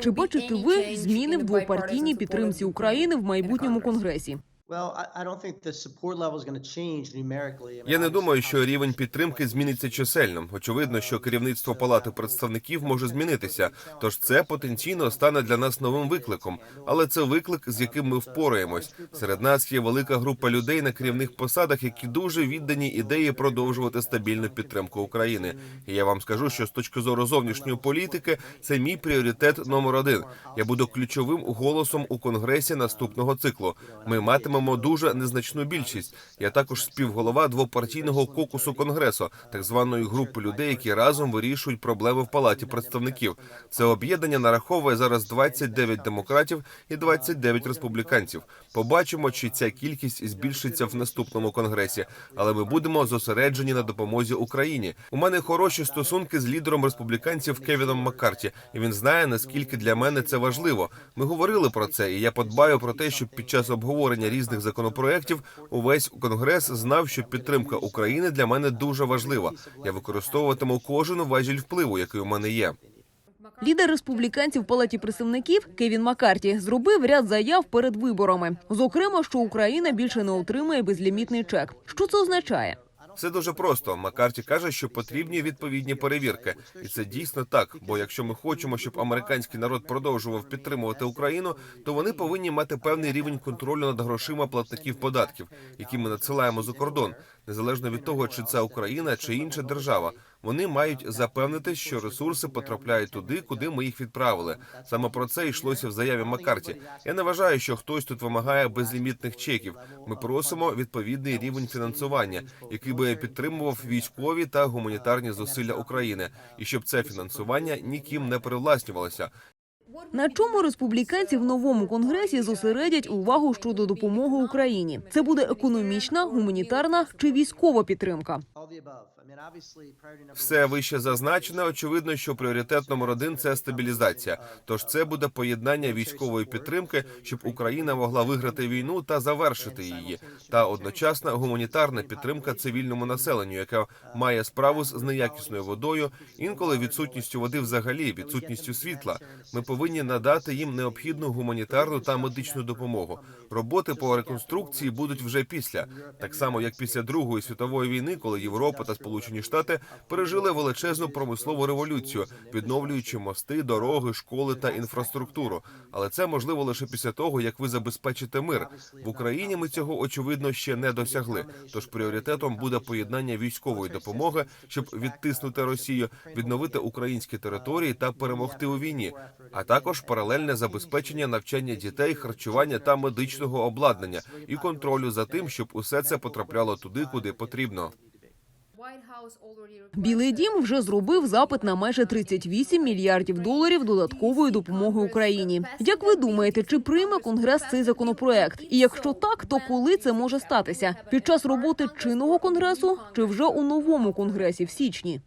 Чи бачите ви зміни в двопартійній підтримці України в майбутньому конгресі? Я не думаю, що рівень підтримки зміниться чисельно. Очевидно, що керівництво палати представників може змінитися. Тож це потенційно стане для нас новим викликом. Але це виклик, з яким ми впораємось. Серед нас є велика група людей на керівних посадах, які дуже віддані ідеї продовжувати стабільну підтримку України. І я вам скажу, що з точки зору зовнішньої політики це мій пріоритет номер один. Я буду ключовим голосом у конгресі наступного циклу. Ми матимемо дуже незначну більшість. Я також співголова двопартійного кокусу конгресу, так званої групи людей, які разом вирішують проблеми в палаті представників. Це об'єднання нараховує зараз 29 демократів і 29 республіканців. Побачимо, чи ця кількість збільшиться в наступному конгресі, але ми будемо зосереджені на допомозі Україні. У мене хороші стосунки з лідером республіканців Кевіном Маккарті, і він знає наскільки для мене це важливо. Ми говорили про це, і я подбаю про те, щоб під час обговорення різних законопроєктів увесь конгрес знав, що підтримка України для мене дуже важлива. Я використовуватиму кожен важіль впливу, який у мене є. Лідер республіканців в палаті представників Кевін Маккарті зробив ряд заяв перед виборами. Зокрема, що Україна більше не отримає безлімітний чек. Що це означає? Все дуже просто. Маккарті каже, що потрібні відповідні перевірки, і це дійсно так. Бо якщо ми хочемо, щоб американський народ продовжував підтримувати Україну, то вони повинні мати певний рівень контролю над грошима платників податків, які ми надсилаємо за кордон, незалежно від того, чи це Україна чи інша держава. Вони мають запевнити, що ресурси потрапляють туди, куди ми їх відправили. Саме про це йшлося в заяві Маккарті. Я не вважаю, що хтось тут вимагає безлімітних чеків. Ми просимо відповідний рівень фінансування, який би підтримував військові та гуманітарні зусилля України, і щоб це фінансування ніким не привласнювалося. На чому республіканці в новому конгресі зосередять увагу щодо допомоги Україні? Це буде економічна, гуманітарна чи військова підтримка? Все вище зазначене. Очевидно, що пріоритет номер один це стабілізація. Тож це буде поєднання військової підтримки, щоб Україна могла виграти війну та завершити її, та одночасна гуманітарна підтримка цивільному населенню, яке має справу з неякісною водою, інколи відсутністю води, взагалі відсутністю світла. Ми повинні надати їм необхідну гуманітарну та медичну допомогу. Роботи по реконструкції будуть вже після, так само як після Другої світової війни, коли Європа та Сполучені Штати пережили величезну промислову революцію, відновлюючи мости, дороги, школи та інфраструктуру. Але це можливо лише після того, як ви забезпечите мир в Україні. Ми цього очевидно ще не досягли. Тож пріоритетом буде поєднання військової допомоги, щоб відтиснути Росію, відновити українські території та перемогти у війні, а також паралельне забезпечення навчання дітей, харчування та медичного обладнання і контролю за тим, щоб усе це потрапляло туди, куди потрібно. Білий дім вже зробив запит на майже 38 мільярдів доларів додаткової допомоги Україні. Як ви думаєте, чи прийме конгрес цей законопроект? І якщо так, то коли це може статися? Під час роботи чинного конгресу чи вже у новому конгресі в січні?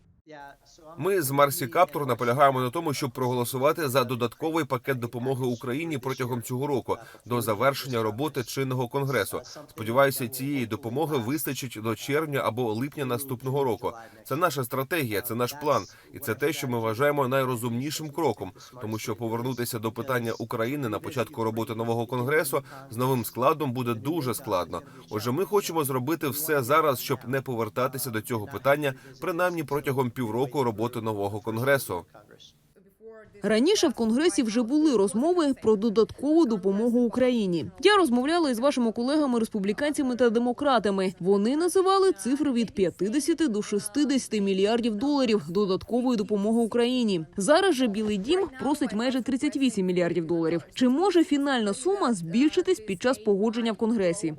Ми з Марсі Каптур наполягаємо на тому, щоб проголосувати за додатковий пакет допомоги Україні протягом цього року до завершення роботи чинного конгресу. Сподіваюся, цієї допомоги вистачить до червня або липня наступного року. Це наша стратегія, це наш план, і це те, що ми вважаємо найрозумнішим кроком, тому що повернутися до питання України на початку роботи нового конгресу з новим складом буде дуже складно. Отже, ми хочемо зробити все зараз, щоб не повертатися до цього питання, принаймні протягом півроку роботи нового конгресу. Раніше в конгресі вже були розмови про додаткову допомогу Україні. Я розмовляла із вашими колегами республіканцями та демократами. Вони називали цифри від 50 до 60 мільярдів доларів додаткової допомоги Україні. Зараз же Білий Дім просить майже 38 мільярдів доларів. Чи може фінальна сума збільшитись під час погодження в конгресі?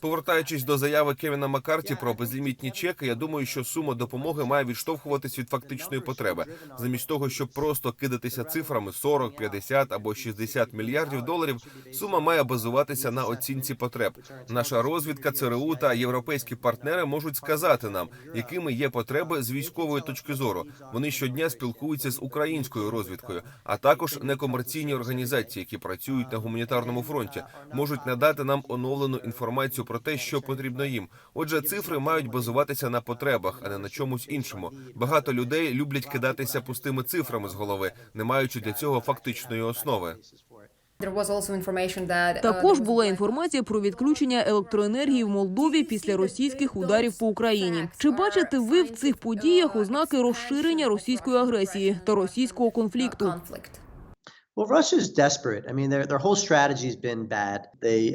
Повертаючись до заяви Кевіна Маккарті про безлімітні чеки, я думаю, що сума допомоги має відштовхуватись від фактичної потреби, замість того, щоб просто кидатися цифрами 40, 50 або 60 мільярдів доларів. Сума має базуватися на оцінці потреб. Наша розвідка, ЦРУ та європейські партнери можуть сказати нам, якими є потреби з військової точки зору. Вони щодня спілкуються з українською розвідкою, а також некомерційні організації, які працюють на гуманітарному фронті, можуть надати нам оновлену інформацію інформацію про те, що потрібно їм. Отже, цифри мають базуватися на потребах, а не на чомусь іншому. Багато людей люблять кидатися пустими цифрами з голови, не маючи для цього фактичної основи. Uh, Також була інформація про відключення електроенергії в Молдові після російських ударів по Україні. Чи бачите ви в цих подіях ознаки розширення російської агресії та російського конфлікту? Well, Russia's desperate. I mean, their their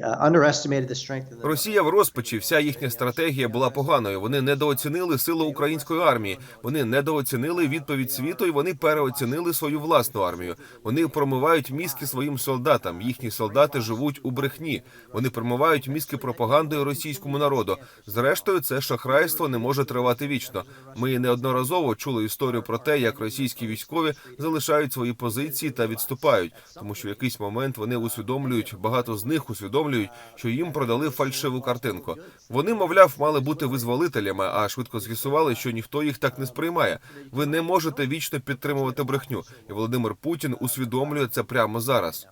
uh, Росія в розпачі. Вся їхня стратегія була поганою. Вони недооцінили силу української армії. Вони недооцінили відповідь світу, і вони переоцінили свою власну армію. Вони промивають мізки своїм солдатам. Їхні солдати живуть у брехні. Вони промивають мізки пропагандою російському народу. Зрештою, це шахрайство не може тривати вічно. Ми неодноразово чули історію про те, як російські військові залишають свої позиції та відступають, тому що в якийсь момент вони усвідомлюють, багато з них усвідомлюють, що їм продали фальшиву картинку. Вони, мовляв, мали бути визволителями, а швидко з'ясували, що ніхто їх так не сприймає. Ви не можете вічно підтримувати брехню, і Володимир Путін усвідомлює це прямо зараз.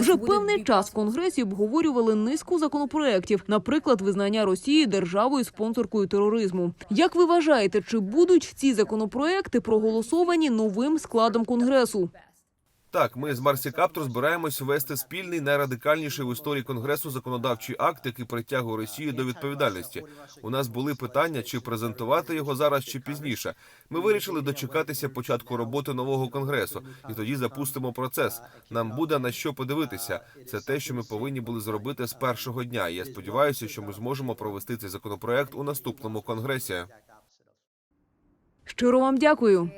Вже певний час в конгресі обговорювали низку законопроєктів, наприклад, визнання Росії державою спонсоркою тероризму. Як ви вважаєте, чи будуть ці законопроєкти проголосовані новим складом конгресу? Так, ми з Марсі Каптор збираємось ввести спільний найрадикальніший в історії конгресу законодавчий акт, який притягує Росію до відповідальності. У нас були питання, чи презентувати його зараз, чи пізніше. Ми вирішили дочекатися початку роботи нового конгресу, і тоді запустимо процес. Нам буде на що подивитися. Це те, що ми повинні були зробити з першого дня. Я сподіваюся, що ми зможемо провести цей законопроект у наступному конгресі. Щиро вам дякую.